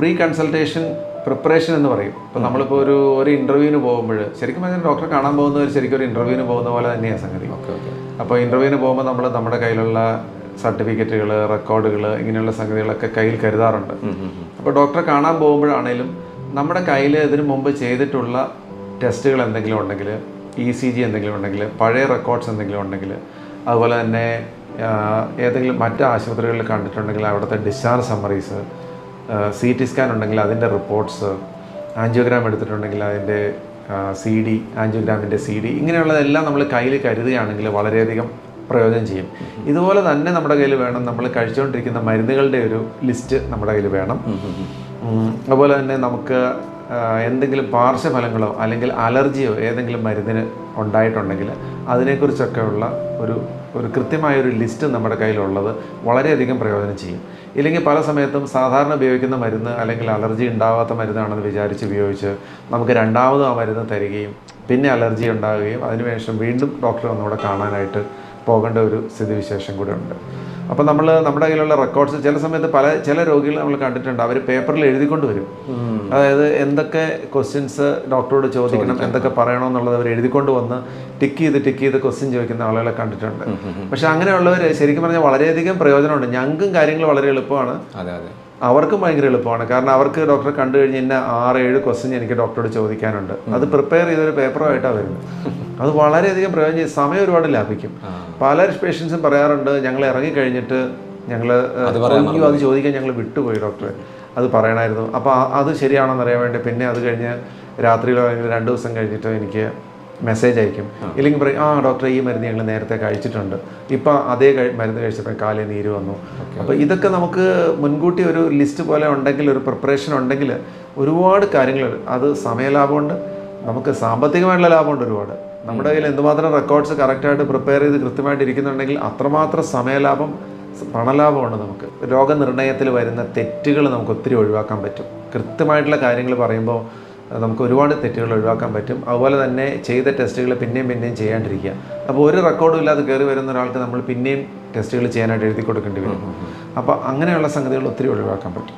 Pre consultation preparation എന്ന് പറയും. ഇപ്പം നമ്മളിപ്പോൾ ഒരു ഒരു ഇന്റർവ്യൂവിന് പോകുമ്പോൾ ശരിക്കും അങ്ങനെ ഡോക്ടറെ കാണാൻ പോകുന്നവർ ശരിക്കും ഒരു ഇന്റർവ്യൂവിന് പോകുന്ന പോലെ തന്നെയാണ് സംഗതി. Okay okay. അപ്പോൾ ഇന്റർവ്യൂവിന് പോകുമ്പോൾ നമ്മൾ നമ്മുടെ കയ്യിലുള്ള സർട്ടിഫിക്കറ്റുകൾ റെക്കോർഡുകൾ ഇങ്ങനെയുള്ള സംഗതികളൊക്കെ കയ്യിൽ കരുതാറുണ്ട്. അപ്പോൾ ഡോക്ടറെ കാണാൻ പോകുമ്പോഴാണേലും നമ്മുടെ കയ്യിൽ ഇതിനു മുമ്പ് ചെയ്തിട്ടുള്ള ടെസ്റ്റുകൾ എന്തെങ്കിലും ഉണ്ടെങ്കിൽ ഇ സി ജി എന്തെങ്കിലും ഉണ്ടെങ്കിൽ പഴയ റെക്കോർഡ്സ് എന്തെങ്കിലും ഉണ്ടെങ്കിൽ അതുപോലെ തന്നെ ഏതെങ്കിലും മറ്റ് ആശുപത്രികളിൽ കണ്ടിട്ടുണ്ടെങ്കിൽ അവിടുത്തെ discharge summaries C T scan ഉണ്ടെങ്കിൽ അതിന്റെ റിപ്പോർട്ട്സ് ആൻജിയോഗ്രാം എടുത്തിട്ടുണ്ടെങ്കിൽ അതിന്റെ സി ഡി ആൻജിയോഗ്രാമിന്റെ സി ഡി ഇങ്ങനെയുള്ളതെല്ലാം നമ്മൾ കയ്യിൽ കരുതുകയാണെങ്കിൽ വളരെയധികം പ്രയോജനം ചെയ്യും. ഇതുപോലെ തന്നെ നമ്മുടെ കയ്യിൽ വേണം നമ്മൾ കഴിച്ചുകൊണ്ടിരിക്കുന്ന മരുന്നുകളുടെ ഒരു ലിസ്റ്റ് നമ്മുടെ കയ്യിൽ വേണം. അതുപോലെ തന്നെ നമുക്ക് എന്തെങ്കിലും പാർശ്വഫലങ്ങളോ അല്ലെങ്കിൽ അലർജിയോ ഏതെങ്കിലും മരുന്നിന് ഉണ്ടായിട്ടുണ്ടെങ്കിൽ അതിനെക്കുറിച്ചൊക്കെയുള്ള ഒരു ഒരു കൃത്യമായൊരു ലിസ്റ്റ് നമ്മുടെ കയ്യിലുള്ളത് വളരെയധികം പ്രയോജനം ചെയ്യും. ഇല്ലെങ്കിൽ പല സമയത്തും സാധാരണ ഉപയോഗിക്കുന്ന മരുന്ന് അല്ലെങ്കിൽ അലർജി ഉണ്ടാവാത്ത മരുന്നാണെന്ന് വിചാരിച്ച് ഉപയോഗിച്ച് നമുക്ക് രണ്ടാമതും ആ മരുന്ന് തരികയും പിന്നെ അലർജി ഉണ്ടാവുകയും അതിനുശേഷം വീണ്ടും ഡോക്ടറെ ഒന്നുകൂടെ കാണാനായിട്ട് പോകേണ്ട ഒരു സ്ഥിതിവിശേഷം കൂടെ ഉണ്ട് അപ്പോൾ നമ്മൾ നമ്മുടെ കയ്യിലുള്ള റെക്കോർഡ്സ് ചില സമയത്ത് പല ചില രോഗികൾ നമ്മൾ കണ്ടിട്ടുണ്ട്. അവർ പേപ്പറിൽ എഴുതിക്കൊണ്ട് വരും. അതായത് എന്തൊക്കെ ക്വസ്റ്റ്യൻസ് ഡോക്ടറോട് ചോദിക്കണം എന്തൊക്കെ പറയണം എന്നുള്ളത് അവർ എഴുതിക്കൊണ്ട് വന്ന് ടിക്ക് ചെയ്ത് ടിക്ക് ചെയ്ത് ക്വസ്റ്റ്യൻ ചോദിക്കുന്ന ആളുകളെ കണ്ടിട്ടുണ്ട്. പക്ഷെ അങ്ങനെയുള്ളവർ ശരിക്കും പറഞ്ഞാൽ വളരെയധികം പ്രയോജനമുണ്ട്. ഞങ്ങൾക്കും കാര്യങ്ങൾ വളരെ എളുപ്പമാണ്. അതെ അതെ. അവർക്കും ഭയങ്കര എളുപ്പമാണ്. കാരണം അവർക്ക് ഡോക്ടറെ കണ്ടു കഴിഞ്ഞ് ഇന്ന ആറ് ഏഴ് ക്വസ്റ്റ്യൻ എനിക്ക് ഡോക്ടറോട് ചോദിക്കാനുണ്ട്. അത് പ്രിപ്പയർ ചെയ്തൊരു പേപ്പറുമായിട്ടാണ് വരുന്നത്. അത് വളരെയധികം പ്രയോജനം ചെയ്യും. സമയം ഒരുപാട് ലാഭിക്കും. പല പേഷ്യൻസും പറയാറുണ്ട് ഞങ്ങൾ ഇറങ്ങി കഴിഞ്ഞിട്ട് ഞങ്ങൾ അയ്യോ അത് ചോദിക്കാൻ ഞങ്ങൾ വിട്ടുപോയി ഡോക്ടറെ. അത് പറയണമായിരുന്നു അപ്പോൾ അത് ശരിയാണെന്ന് അറിയാൻ വേണ്ടി പിന്നെ അത് കഴിഞ്ഞ് രാത്രിയിലോ അല്ലെങ്കിൽ രണ്ട് ദിവസം കഴിഞ്ഞിട്ടോ എനിക്ക് മെസ്സേജ് അയക്കും. ഇല്ലെങ്കിൽ പറയും ആ ഡോക്ടർ ഈ മരുന്ന് ഞങ്ങൾ നേരത്തെ കഴിച്ചിട്ടുണ്ട്. ഇപ്പം അതേ മരുന്ന് കഴിച്ചപ്പോൾ കാലിൽ നീര് വന്നു. അപ്പോൾ ഇതൊക്കെ നമുക്ക് മുൻകൂട്ടി ഒരു ലിസ്റ്റ് പോലെ ഉണ്ടെങ്കിൽ ഒരു പ്രിപ്പറേഷൻ ഉണ്ടെങ്കിൽ ഒരുപാട് കാര്യങ്ങൾ അത് സമയലാഭമുണ്ട്. നമുക്ക് സാമ്പത്തികമായിട്ടുള്ള ലാഭമുണ്ട് ഒരുപാട്. നമ്മുടെ കയ്യിൽ എന്തുമാത്രം റെക്കോർഡ്സ് കറക്റ്റായിട്ട് പ്രിപ്പയർ ചെയ്ത് കൃത്യമായിട്ട് ഇരിക്കുന്നുണ്ടെങ്കിൽ അത്രമാത്രം സമയലാഭം പണലാഭമാണ് നമുക്ക്. രോഗനിർണയത്തിൽ വരുന്ന തെറ്റുകൾ നമുക്ക് ഒത്തിരി ഒഴിവാക്കാൻ പറ്റും. കൃത്യമായിട്ടുള്ള കാര്യങ്ങൾ പറയുമ്പോൾ നമുക്ക് ഒരുപാട് തെറ്റുകൾ ഒഴിവാക്കാൻ പറ്റും. അതുപോലെ തന്നെ ചെയ്ത ടെസ്റ്റുകൾ പിന്നെയും പിന്നെയും ചെയ്യാണ്ടിരിക്കുക. അപ്പോൾ ഒരു റെക്കോർഡും ഇല്ലാതെ കയറി വരുന്ന ഒരാൾക്ക് നമ്മൾ പിന്നെയും ടെസ്റ്റുകൾ ചെയ്യാനായിട്ട് എഴുതി കൊടുക്കേണ്ടി വരും. അപ്പോൾ അങ്ങനെയുള്ള സംഗതികൾ ഒത്തിരി ഒഴിവാക്കാൻ പറ്റും.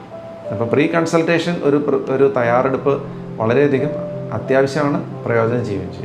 അപ്പോൾ പ്രീ കൺസൾട്ടേഷൻ ഒരു ഒരു തയ്യാറെടുപ്പ് വളരെയധികം അത്യാവശ്യമാണ്. പ്രയോജനം ചെയ്യുകയും ചെയ്യും.